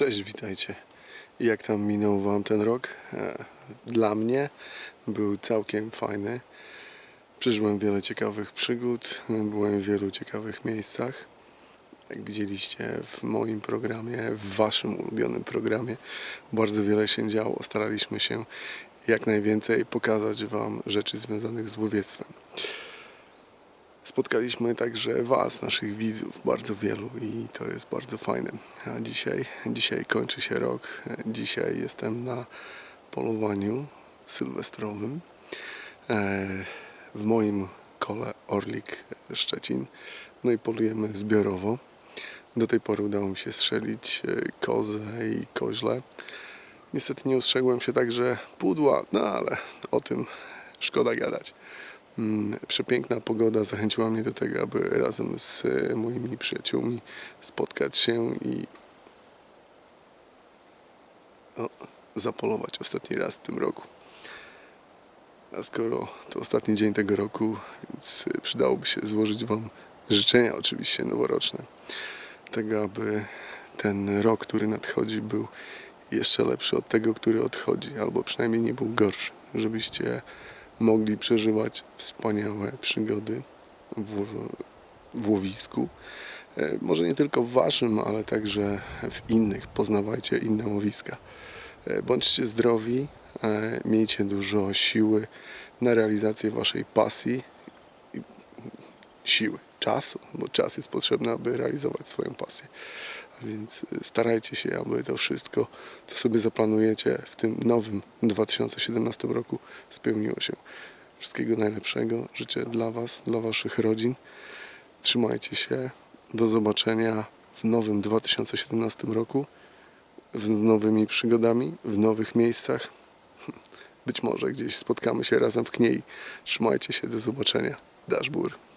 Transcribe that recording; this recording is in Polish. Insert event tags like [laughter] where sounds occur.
Cześć, witajcie. Jak tam minął Wam ten rok? E, Dla mnie był całkiem fajny. Przeżyłem wiele ciekawych przygód, byłem w wielu ciekawych miejscach. Jak widzieliście w moim programie, w Waszym ulubionym programie, bardzo wiele się działo. Staraliśmy się jak najwięcej pokazać Wam rzeczy związanych z łowiectwem. Spotkaliśmy także Was, naszych widzów, bardzo wielu i to jest bardzo fajne. A dzisiaj, dzisiaj kończy się rok. Dzisiaj jestem na polowaniu sylwestrowym e, w moim kole Orlik Szczecin. No i polujemy zbiorowo. Do tej pory udało mi się strzelić e, kozę i koźle. Niestety nie ustrzegłem się także pudła, no ale o tym szkoda gadać. Mm, Przepiękna pogoda zachęciła mnie do tego, aby razem z e, moimi przyjaciółmi spotkać się i o, zapolować ostatni raz w tym roku. A skoro to ostatni dzień tego roku, więc e, przydałoby się złożyć Wam życzenia oczywiście noworoczne. Tego, aby ten rok, który nadchodzi był jeszcze lepszy od tego, który odchodzi, albo przynajmniej nie był gorszy. Żebyście mogli przeżywać wspaniałe przygody w, w łowisku. E, Może nie tylko w waszym, ale także w innych. Poznawajcie inne łowiska. E, Bądźcie zdrowi, e, miejcie dużo siły na realizację waszej pasji siły, czasu, bo czas jest potrzebny, aby realizować swoją pasję. Więc y, starajcie się, aby to wszystko, co sobie zaplanujecie w tym nowym 2017 roku, spełniło się. Wszystkiego najlepszego. Życzę dla Was, dla Waszych rodzin. Trzymajcie się. Do zobaczenia w nowym 2017 roku. Z nowymi przygodami, w nowych miejscach. [laughs] Być może gdzieś spotkamy się razem w Kniei. Trzymajcie się, do zobaczenia. Dashbur.